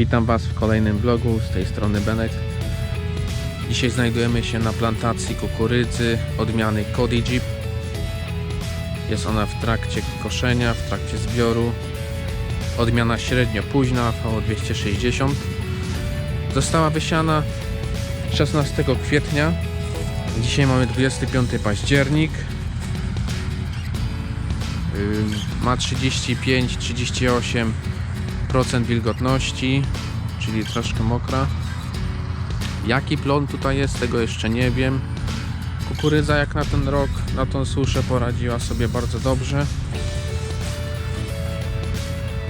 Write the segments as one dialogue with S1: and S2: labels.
S1: Witam Was w kolejnym vlogu, z tej strony Benek. Dzisiaj znajdujemy się na plantacji kukurydzy odmiany Cody Jeep. Jest ona w trakcie koszenia, w trakcie zbioru. Odmiana średnio późna, około 260. Została wysiana 16 kwietnia. Dzisiaj mamy 25 październik. Ma 35, 38 procent wilgotności, czyli troszkę mokra. Jaki plon tutaj jest, tego jeszcze nie wiem. Kukurydza jak na ten rok, na tą suszę poradziła sobie bardzo dobrze.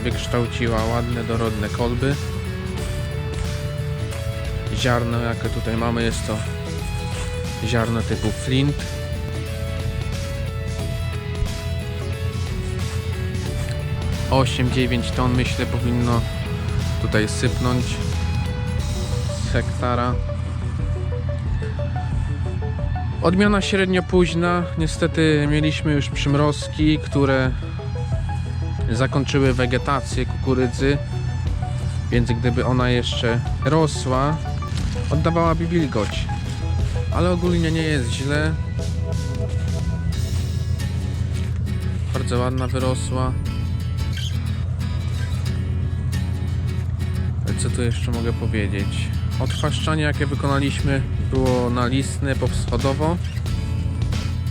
S1: Wykształciła ładne, dorodne kolby. Ziarno jakie tutaj mamy jest to ziarno typu flint Osiem, dziewięć ton myślę powinno tutaj sypnąć z hektara. Odmiana średnio późna. Niestety mieliśmy już przymrozki, które zakończyły wegetację kukurydzy, więc gdyby ona jeszcze rosła, oddawałaby wilgoć. Ale ogólnie nie jest źle. Bardzo ładna wyrosła. Co tu jeszcze mogę powiedzieć? Odchwaszczanie jakie wykonaliśmy było nalistne, powschodowo.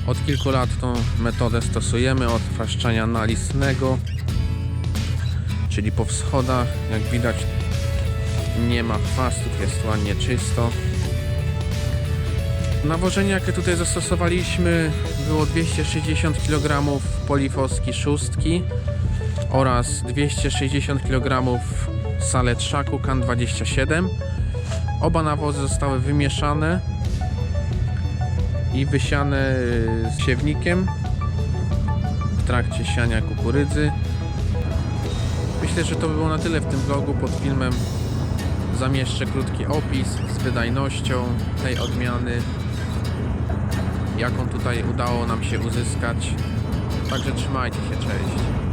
S1: Od kilku lat tą metodę stosujemy odchwaszczania nalistnego, czyli po wschodach. Jak widać nie ma chwastów, jest ładnie czysto. Nawożenie jakie tutaj zastosowaliśmy było 260 kg polifoski szóstki oraz 260 kg saletrzaku KAN 27. Oba nawozy zostały wymieszane i wysiane z siewnikiem w trakcie siania kukurydzy. Myślę, że to by było na tyle w tym vlogu. Pod filmem zamieszczę krótki opis z wydajnością tej odmiany, jaką tutaj udało nam się uzyskać. Także trzymajcie się, cześć.